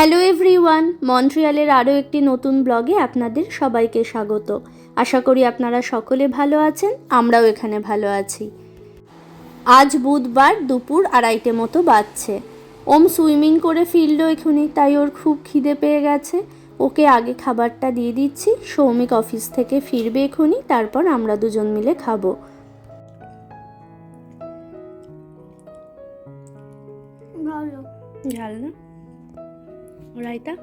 Hello everyone মন্ট্রিয়ালের আরও একটি নতুন ব্লগে আপনাদের সবাইকে স্বাগত। আশা করি আপনারা সকলে ভালো আছেন আমরাও এখানে ভালো আছি। আজ বুধবার দুপুর আড়াইটে মতো বাজছে। ওম সুইমিং করে ফিরল এখুনি তাই ওর খুব খিদে পেয়ে গেছে। ওকে আগে খাবারটা দিয়ে দিচ্ছি সৌমিক অফিস থেকে ফিরবে এখুনি তারপর আমরা দুজন মিলে খাব। ভালো। ঝাল না? রায়তা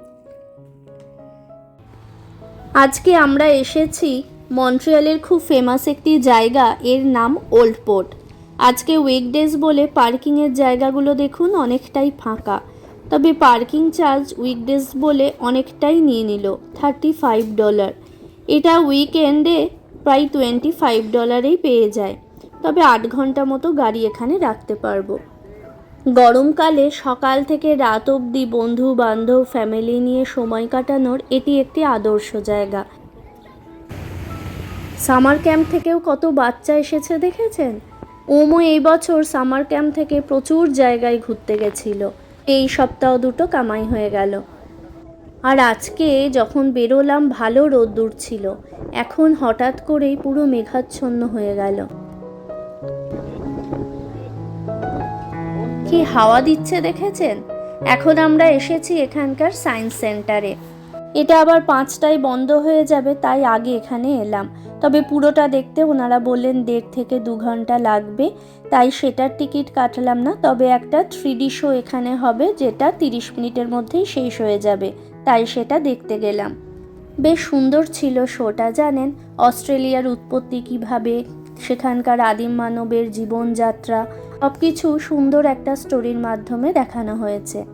আজকে আমরা এসেছি মন্ট্রিয়ালের খুব ফেমাস একটি জায়গা, এর নাম ওল্ড পোর্ট। আজকে উইকডেজ বলে পার্কিংয়ের জায়গাগুলো দেখুন অনেকটাই ফাঁকা। তবে পার্কিং চার্জ উইকডেজ বলে অনেকটাই নিয়ে নিল থার্টি ফাইভ ডলার এটা উইকএন্ডে প্রায় টোয়েন্টি ফাইভ ডলারেই পেয়ে যায়। তবে আট ঘণ্টা মতো গাড়ি এখানে রাখতে পারব। গরমকালে সকাল থেকে রাত অবধি বন্ধু বান্ধব ফ্যামিলি নিয়ে সময় কাটানোর এটি একটি আদর্শ জায়গা। সামার ক্যাম্প থেকেও কত বাচ্চা এসেছে দেখেছেন? ওমো এই বছর সামার ক্যাম্প থেকে প্রচুর জায়গায় ঘুরতে গেছিল। এই সপ্তাহ দুটো কামাই হয়ে গেল। আর আজকে যখন বেরোলাম ভালো রোদ্দুর ছিল। এখন হঠাৎ করেই পুরো মেঘাচ্ছন্ন হয়ে গেল। কি হাওয়া দিচ্ছে দেখেছেন? এখন আমরা এসেছি এখানকার সায়েন্স সেন্টারে। এটা আবার পাঁচটায় বন্ধ হয়ে যাবে, তাই আগে এখানে এলাম। তবে পুরোটা দেখতে ওনারা বললেন দেড় থেকে দু ঘণ্টা লাগবে, তাই সেটার টিকিট কাটলাম না। তবে একটা থ্রি শো এখানে হবে, যেটা তিরিশ মিনিটের মধ্যেই শেষ হয়ে যাবে, তাই সেটা দেখতে গেলাম। বেশ সুন্দর ছিল শোটা, জানেন? অস্ট্রেলিয়ার উৎপত্তি কীভাবে, সেখানকার আদিম মানবের জীবনযাত্রা সব কিছু সুন্দর একটা স্টোরির মাধ্যমে দেখানো হয়েছে।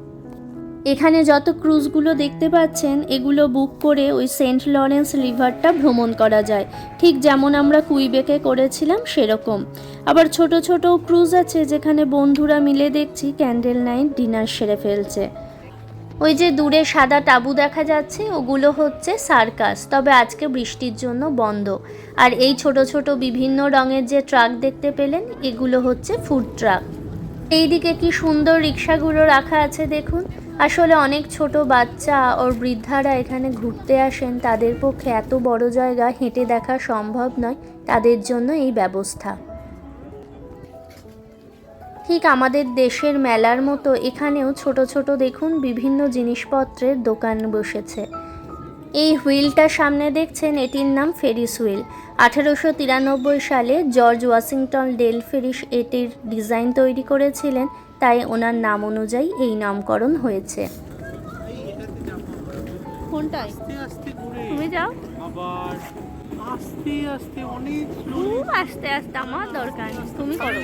এখানে যত ক্রুজগুলো দেখতে পাচ্ছেন, এগুলো বুক করে ওই সেন্ট লরেন্স রিভারটা ভ্রমণ করা যায়। ঠিক যেমন আমরা কুইবেকে করেছিলাম, সেরকম। আবার ছোট ছোট ক্রুজ আছে যেখানে বন্ধুরা মিলে দেখছি, ক্যান্ডেল নাইট ডিনার সেরে ফেলছে। ওই যে দূরে সাদা টাবু দেখা যাচ্ছে, ওগুলো হচ্ছে সার্কাস। তবে আজকে বৃষ্টির জন্য বন্ধ। আর এই ছোট ছোট বিভিন্ন রঙের যে ট্রাক দেখতে পেলেন, এগুলো হচ্ছে ফুড ট্রাক। এইদিকে কি সুন্দর রিক্সাগুলো রাখা আছে দেখুন। আসলে অনেক ছোট বাচ্চা ওর বৃদ্ধারা এখানে ঘুরতে আসেন। তাদের পক্ষে এত বড় জায়গা হেঁটে দেখা সম্ভব নয়। তাদের জন্য এই ব্যবস্থা। ঠিক আমাদের দেশের মেলার মতো এখানেও ছোট ছোট দেখুন বিভিন্ন জিনিসপত্রের দোকান বসেছে। এই হুইলটা সামনে দেখছেন এটির নাম ফেরিস হুইল। আঠেরোশো তিরানব্বই সালে জর্জ ওয়াশিংটন ডেল ফেরিস এটির ডিজাইন তৈরি করেছিলেন তাই ওনার নাম অনুযায়ী এই নামকরণ হয়েছে। আস্তে আস্তে তুমি যাও। আবার আস্তে আস্তে অনেক খুব আস্তে আস্তে আমার দরকার তুমি করো।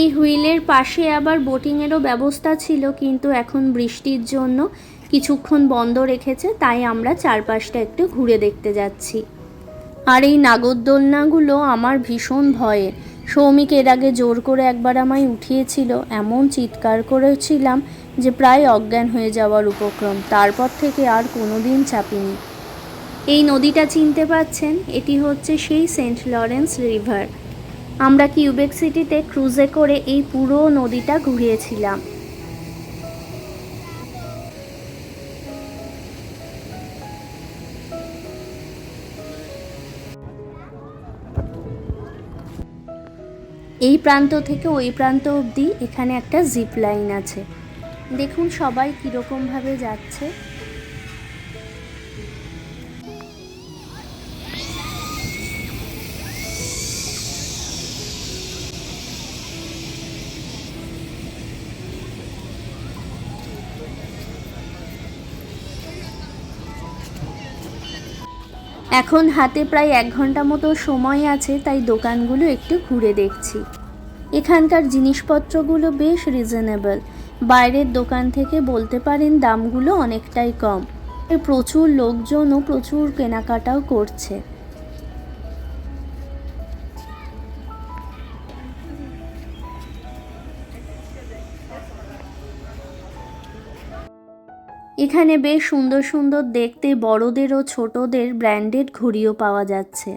এই হুইলের পাশে আবার বোটিংয়েরও ব্যবস্থা ছিল, কিন্তু এখন বৃষ্টির জন্য কিছুক্ষণ বন্ধ রেখেছে, তাই আমরা চারপাশটা একটু ঘুরে দেখতে যাচ্ছি। আর এই নাগরদোলনাগুলো আমার ভীষণ ভয়ে। সৌমিক এর আগে জোর করে একবার আমায় উঠিয়েছিল, এমন চিৎকার করেছিলাম যে প্রায় অজ্ঞান হয়ে যাওয়ার উপক্রম, তারপর থেকে আর কোনো দিন চাপিনি। এই নদীটা চিনতে পাচ্ছেন, এটি হচ্ছে সেই সেন্ট লরেন্স রিভার। আমরা কিউবেক সিটিতে ক্রুজে করে এই পুরো নদীটা ঘুরিয়েছিলাম। এই প্রান্ত থেকে ওই প্রান্ত অবধি এখানে একটা জিপ লাইন আছে। দেখুন সবাই কীরকমভাবে যাচ্ছে। এখন হাতে প্রায় এক ঘণ্টা মতো সময় আছে, তাই দোকানগুলো একটু ঘুরে দেখছি। এখানকার জিনিসপত্রগুলো বেশ রিজনেবল বাইরের দোকান থেকে বলতে পারেন দামগুলো অনেকটাই কম। প্রচুর লোকজনও প্রচুর কেনাকাটাও করছে। এখানে বেশ সুন্দর সুন্দর দেখতে বড়দের ও ছোটদের ব্র্যান্ডেড ঘড়িও পাওয়া যাচ্ছে।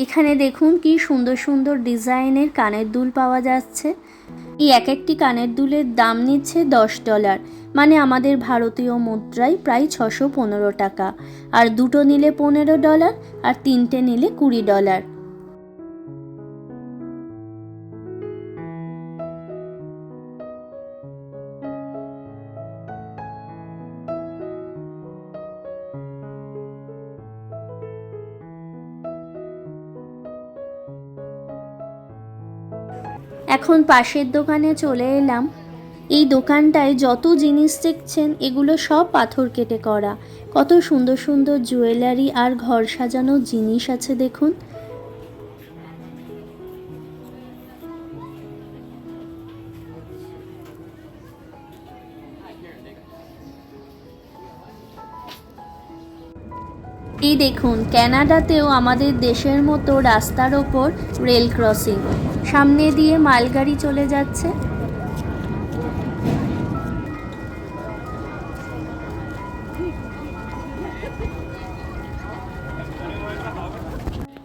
এখানে দেখুন কি সুন্দর সুন্দর ডিজাইনের কানের দুল পাওয়া যাচ্ছে। এই এক একটি কানের দুলের দাম নিচ্ছে দশ ডলার মানে আমাদের ভারতীয় মুদ্রায় প্রায় ছশো পনেরো টাকা। আর দুটো নিলে পনেরো ডলার আর তিনটে নিলে কুড়ি ডলার। এখন পাশের দোকানে চলে এলাম। এই দোকানটায় যত জিনিস দেখছেন, এগুলো সব পাথর কেটে করা। কত সুন্দর সুন্দর জুয়েলারি আর ঘর সাজানোর জিনিস আছে দেখুন। এই দেখুন ক্যানাডাতেও আমাদের দেশের মতো রাস্তার ওপর রেল ক্রসিং। সামনে দিয়ে মালগাড়ি চলে যাচ্ছে।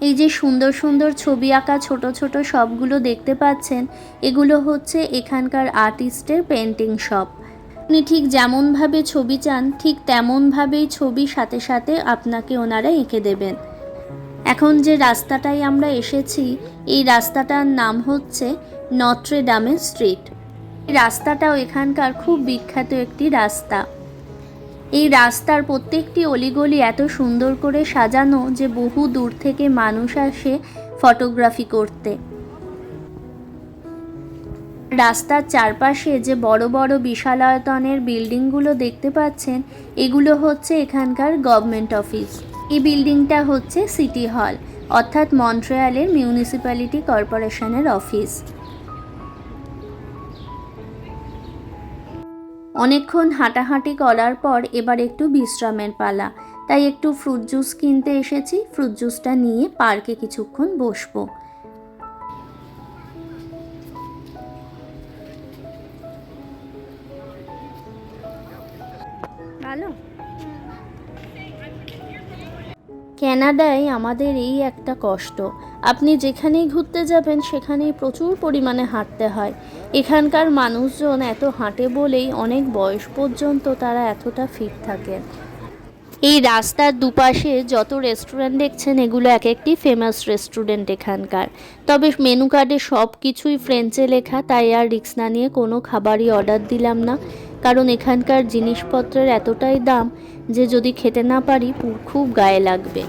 এই যে সুন্দর সুন্দর ছবি আঁকা ছোট ছোট সবগুলো দেখতে পাচ্ছেন, এগুলো হচ্ছে এখানকার আর্টিস্টের পেন্টিং শপ আপনি ঠিক যেমনভাবে ছবি চান, ঠিক তেমনভাবেই ছবি সাথে সাথে আপনাকে ওনারা এঁকে দেবেন। এখন যে রাস্তাটায় আমরা এসেছি, এই রাস্তাটার নাম হচ্ছে নট্রে ডামে স্ট্রিট। রাস্তাটাও এখানকার খুব বিখ্যাত একটি রাস্তা। এই রাস্তার প্রত্যেকটি অলিগলি এত সুন্দর করে সাজানো যে বহু দূর থেকে মানুষ আসে ফটোগ্রাফি করতে। রাস্তার চারপাশে যে বড় বড় বিশালায়তনের বিল্ডিংগুলো দেখতে পাচ্ছেন, এগুলো হচ্ছে এখানকার গভর্নমেন্ট অফিস। এই বিল্ডিংটা হচ্ছে সিটি হল, অর্থাৎ মন্ট্রিয়ালের মিউনিসিপ্যালিটি কর্পোরেশনের অফিস। অনেকক্ষণ হাঁটাহাঁটি করার পর এবার একটু বিশ্রামের পালা। তাই একটু ফ্রুট জুস কিনতে এসেছি, ফ্রুট জুসটা নিয়ে পার্কে কিছুক্ষণ বসবো। ভালো? ক্যানাডায় আমাদের এই একটা কষ্ট। আপনি যেখানেই ঘুরতে যাবেন, সেখানেই প্রচুর পরিমাণে হাঁটতে হয়। এখানকার মানুষজন এত হাঁটে বলেই অনেক বয়স পর্যন্ত তারা এতটা ফিট থাকে। এই রাস্তার দুপাশে যত রেস্টুরেন্ট দেখছেন, এগুলো এক একটি ফেমাস রেস্টুরেন্ট এখানকার। তবে মেনু কার্ডে সব কিছুই ফ্রেঞ্চে লেখা, তাই আর রিক্স না নিয়ে কোনো খাবারই অর্ডার দিলাম না। কারণ এখানকার জিনিসপত্রের এতটাই দাম যে যদি খেতে না পারি খুব গায়ে লাগবে।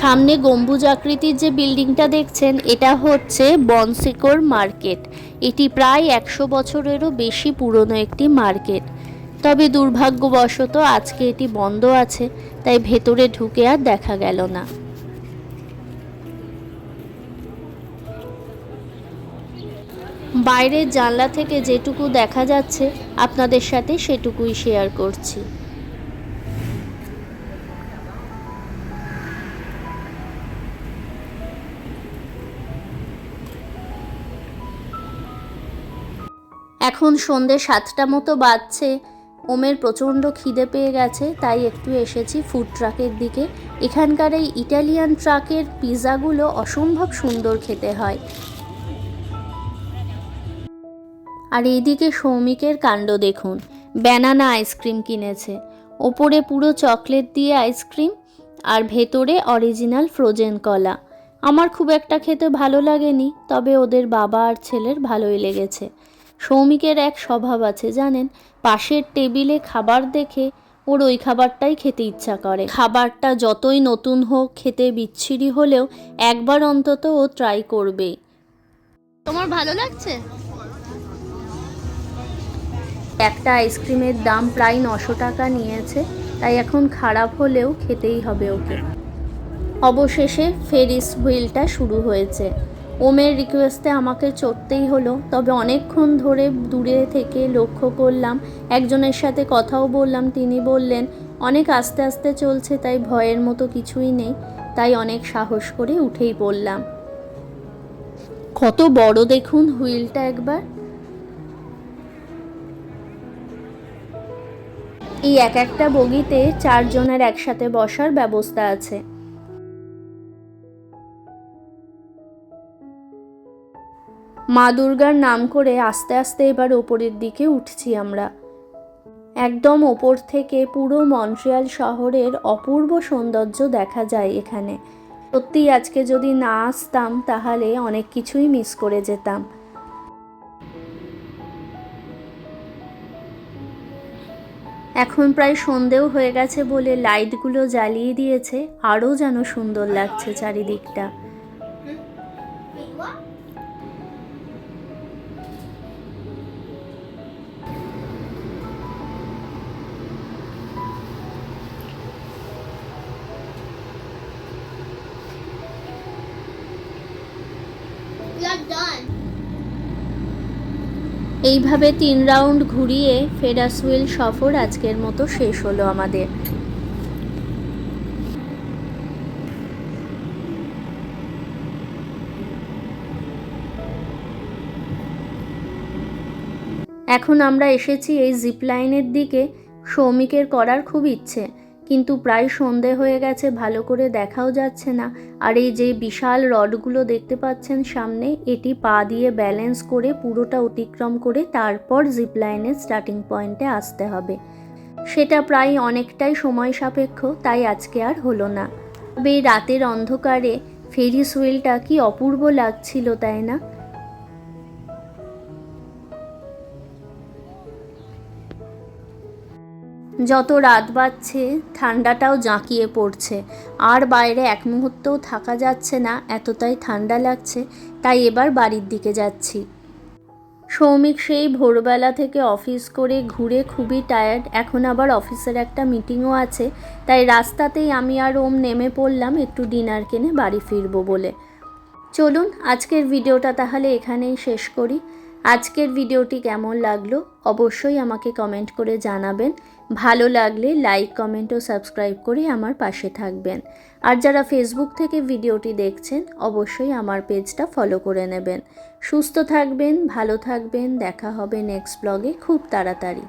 সামনে গম্বুজ আকৃতির যে বিল্ডিংটা দেখছেন, এটা হচ্ছে বনসিকোর মার্কেট। এটি প্রায় একশো বছরেরও বেশি পুরনো একটি মার্কেট। তবে দুর্ভাগ্যবশত আজকে এটি বন্ধ আছে, তাই ভেতরে ঢুকে আর দেখা গেল না। বাইরের জানলা থেকে যেটুকু দেখা যাচ্ছে, আপনাদের সাথে সেটুকুই শেয়ার করছি। এখন সন্ধে সাতটা মতো বাজছে। ওমের প্রচণ্ড খিদে পেয়ে গেছে, তাই একটু এসেছি ফুড ট্রাকের দিকে। এখানকার এই ইটালিয়ান ট্রাকের পিৎজাগুলো অসম্ভব সুন্দর খেতে হয়। আর এইদিকে সৌমিকের কাণ্ড দেখুন। ব্যানানা আইসক্রিম কিনেছে। ওপরে পুরো চকলেট দিয়ে আইসক্রিম আর ভেতরে অরিজিনাল ফ্রোজেন কলা। আমার খুব একটা খেতে ভালো লাগেনি, তবে ওদের বাবা আর ছেলের ভালোই লেগেছে। সৌমিকের এক স্বভাব আছে, জানেন? পাশের টেবিলে খাবার দেখে ওর ওই খাবারটাই খেতে ইচ্ছা করে। খাবারটা যতই নতুন হোক, খেতে বিচ্ছিরি হলেও একবার অন্তত ও ট্রাই করবেই। তোমার ভালো লাগছে? একটা আইসক্রিমের দাম প্রায় নশো টাকা নিয়েছে, তাই এখন খারাপ হলেও খেতেই হবে ওকে। অবশেষে ফেরিস হুইলটা শুরু হয়েছে। ওমের রিকোয়েস্টে আমাকে চড়তেই হলো, তবে অনেকক্ষণ ধরে দূরে থেকে লক্ষ্য করলাম, একজনের সাথে কথাও বললাম, তিনি বললেন, অনেক আস্তে আস্তে চলছে, তাই ভয়ের মতো কিছুই নেই। তাই অনেক সাহস করে উঠেই পড়লাম। কত বড় দেখুন হুইলটা একবার। এই এক একটা বগিতে চারজনের একসাথে বসার ব্যবস্থা আছে। মা দুর্গার নাম করে আস্তে আস্তে এবার ওপরের দিকে উঠছি আমরা। একদম ওপর থেকে পুরো মন্ট্রিয়াল শহরের অপূর্ব সৌন্দর্য দেখা যায় এখানে। সত্যি আজকে যদি না আসতাম, তাহলে অনেক কিছুই মিস করে যেতাম। এখন প্রায় সন্ধেও হয়ে গেছে বলে লাইটগুলো জ্বালিয়ে দিয়েছে, আরও যেন সুন্দর লাগছে চারিদিকটা You're done. এইভাবে তিন রাউন্ড ঘুরিয়ে ফেরাস হুইল সফর আজকের মতো শেষ হলো আমাদের। এখন আমরা এসেছি এই জিপ লাইনের দিকে। সৌমিকের করার খুব ইচ্ছে। কিন্তু প্রায় সন্ধে হয়ে গেছে, ভালো করে দেখাও যাচ্ছে না। আর এই যে বিশাল রডগুলো দেখতে পাচ্ছেন সামনে, এটি পা দিয়ে ব্যালেন্স করে পুরোটা অতিক্রম করে তারপর জিপ লাইনের স্টার্টিং পয়েন্টে আসতে হবে। সেটা প্রায় অনেকটাই সময় সাপেক্ষ, তাই আজকে আর হলো না। তবে রাতের অন্ধকারে ফেরিস হুইলটা কি অপূর্ব লাগছিল, তাই না? যত রাত বাড়ছে ঠান্ডাটাও জাঁকিয়ে পড়ছে। আর বাইরে এক মুহূর্তও থাকা যাচ্ছে না, এতটাই ঠান্ডা লাগছে, তাই এবার বাড়ির দিকে যাচ্ছি। সৌমিক সেই ভোরবেলা থেকে অফিস করে ঘুরে খুবই টায়ার্ড এখন আবার অফিসের একটা মিটিংও আছে, তাই রাস্তাতেই আমি আর ওম নেমে পড়লাম একটু ডিনার কিনে বাড়ি ফিরবো বলে। চলুন, আজকের ভিডিওটা তাহলে এখানেই শেষ করি। আজকের ভিডিওটি কেমন লাগল, অবশ্যই আমাকে কমেন্ট করে জানাবেন। ভালো লাগলে লাইক, কমেন্ট ও সাবস্ক্রাইব করে আমার পাশে থাকবেন। আর যারা ফেসবুক থেকে ভিডিওটি দেখছেন, অবশ্যই আমার পেজটা ফলো করে নেবেন। সুস্থ থাকবেন, ভালো থাকবেন, দেখা হবে নেক্সট ব্লগে খুব তাড়াতাড়ি।